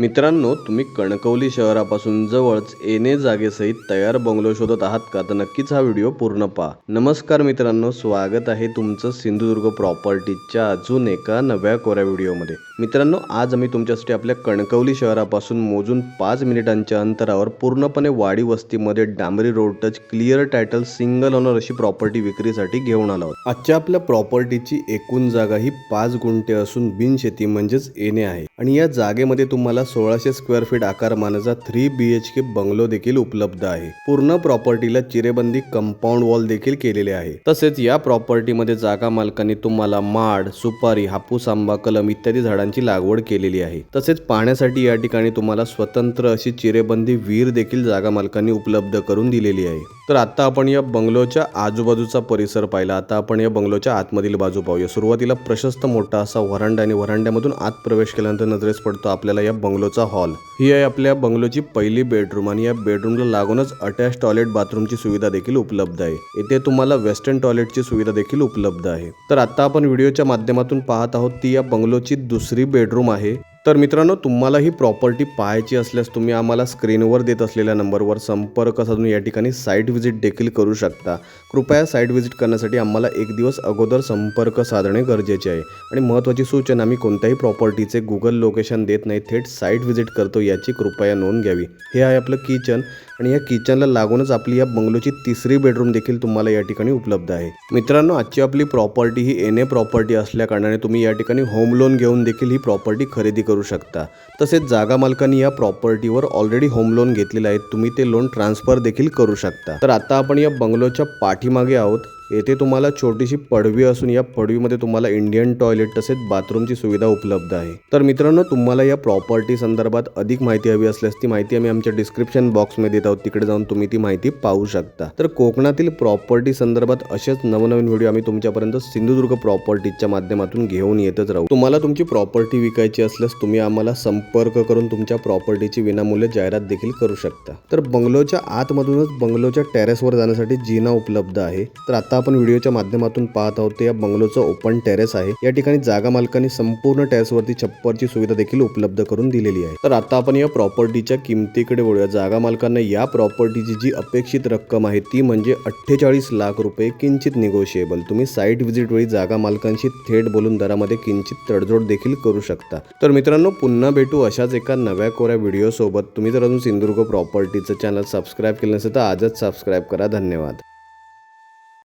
मित्रांनो तुम्ही कणकवली शहरापासून जवळच एने जागेसहित तयार बंगलो शोधत आहात का? तर नक्कीच हा व्हिडिओ पूर्ण पहा. नमस्कार मित्रांनो स्वागत आहे तुमचं सिंधुदुर्ग प्रॉपर्टीच्या अजून एका नव्या कोऱ्या व्हिडिओमध्ये. मित्रांनो आज आम्ही तुमच्यासाठी आपल्या कणकवली शहरापासून मोजून पाच मिनिटांच्या अंतरावर पूर्णपणे वाडी वस्तीमध्ये डांबरी road touch clear title single owner अशी प्रॉपर्टी विक्रीसाठी घेऊन आलो आहोत. आजच्या आपल्या प्रॉपर्टीची एकूण जागा ही पाच गुंठे असून बिनशेती म्हणजेच येणे आहे. आणि या जागेमध्ये तुम्हाला सोळाशे square feet आकारमानाचा three B H K bungalow देखील उपलब्ध आहे. पूर्ण प्रॉपर्टीला चिरेबंदी कंपाऊंड वॉल देखील केलेले आहे. तसेच या प्रॉपर्टीमध्ये जागा मालकांनी तुम्हाला माड सुपारी हापूस आंबा कलम इत्यादी झाडांची लागवड केलेली आहे. तसेच पाहण्यासाठी या ठिकाणी तुम्हाला स्वतंत्र अशी चिरेबंदी विहीर देखील जागा मालकांनी उपलब्ध करून दिलेली आहे. तर आता आपण या बंगलोच्या आजूबाजूचा परिसर पाहिला. आता आपण या बंगलोच्या आतमधील बाजू पाहूया. सुरुवातीला प्रशस्त मोठा असा व्हरांडा आणि व्हरांड्यामधून आत प्रवेश केल्यानंतर नजरेस पडतो आपल्याला या बंगलोचा हॉल. ही आहे आपल्या बंगलोची पहिली बेडरूम आणि या बेडरूमला लागूनच अटॅच टॉयलेट बाथरूमची सुविधा देखील उपलब्ध आहे. येथे तुम्हाला वेस्टर्न टॉयलेटची सुविधा देखील उपलब्ध आहे. तर आता आपण व्हिडिओच्या माध्यमातून पाहत आहोत ती या बंगलोची दुसरी बेडरूम आहे. तर मित्रांनो तुम्हाला ही प्रॉपर्टी पाहायची असल्यास तुम्ही आम्हाला स्क्रीनवर देत असलेल्या नंबरवर संपर्क साधून या ठिकाणी साईट व्हिजिट देखील करू शकता. कृपया साईट व्हिजिट करण्यासाठी आम्हाला एक दिवस अगोदर संपर्क साधणे गरजेचे आहे. आणि महत्त्वाची सूचना आम्ही कोणत्याही प्रॉपर्टीचे गुगल लोकेशन देत नाही थेट साईट व्हिजिट करतो याची कृपया नोंद घ्यावी. हे आहे आपलं किचन आणि या किचनला लागूनच आपली या बंगलोची तिसरी बेडरूम देखील तुम्हाला या ठिकाणी उपलब्ध आहे. मित्रांनो आजची आपली प्रॉपर्टी ही एन ए प्रॉपर्टी असल्याकारणाने तुम्ही या ठिकाणी होम लोन घेऊन देखील ही प्रॉपर्टी खरेदी करू शकता. तसेच जागा मालकांनी या प्रॉपर्टीवर ऑलरेडी होम लोन घेतलेलं आहे. तुम्ही ते लोन ट्रान्सफर देखील करू शकता. तर आता आपण या बंगलोच्या पाठीमागे आहोत. येथे तुम्हाला छोटीशी पडवी असून या पडवीमध्ये तुम्हाला इंडियन टॉयलेट तसेच बाथरूमची सुविधा उपलब्ध आहे. तर मित्रांनो तुम्हाला या प्रॉपर्टी संदर्भात अधिक माहिती हवी असल्यास ती माहिती आम्ही आमच्या डिस्क्रिप्शन बॉक्समध्ये देत आहोत. तिकडे जाऊन तुम्ही ती माहिती पाहू शकता. तर कोकणातील प्रॉपर्टी संदर्भात असेच नवनवीन व्हिडिओ आम्ही तुमच्यापर्यंत सिंधुदुर्ग प्रॉपर्टीच्या माध्यमातून घेऊन येतच राहू. तुम्हाला तुमची प्रॉपर्टी विकायची असल्यास तुम्ही आम्हाला संपर्क करून तुमच्या प्रॉपर्टीची विनामूल्य जाहिरात देखील करू शकता. तर बंगलोच्या आतमधूनच बंगलोच्या टेरेसवर जाण्यासाठी जिना उपलब्ध आहे. तर आता आपण व्हिडिओच्या माध्यमातून पाहत आहोत ते या बंगलोचं ओपन टेरेस आहे. या ठिकाणी जागा मालकाने संपूर्ण टेरेसवरती छप्परची सुविधा देखील उपलब्ध करून दिलेली आहे. तर आता आपण या प्रॉपर्टीच्या किमतीकडे वळूया. जागा मालकांना या प्रॉपर्टीची जी अपेक्षित रक्कम आहे ती म्हणजे अठ्ठेचाळीस लाख रुपये किंचित निगोशिएबल तुम्ही साईट व्हिजिट वेळी जागा मालकांशी थेट बोलून दरामध्ये किंचित तडजोड देखील करू शकता. तर मित्रांनो पुन्हा भेटू अशाच एका नव्या कोऱ्या व्हिडिओ सोबत. तुम्ही जर अजून सिंधुदुर्ग प्रॉपर्टीचं चॅनल सबस्क्राईब केलं नसेल तर आजच सबस्क्राईब करा. धन्यवाद.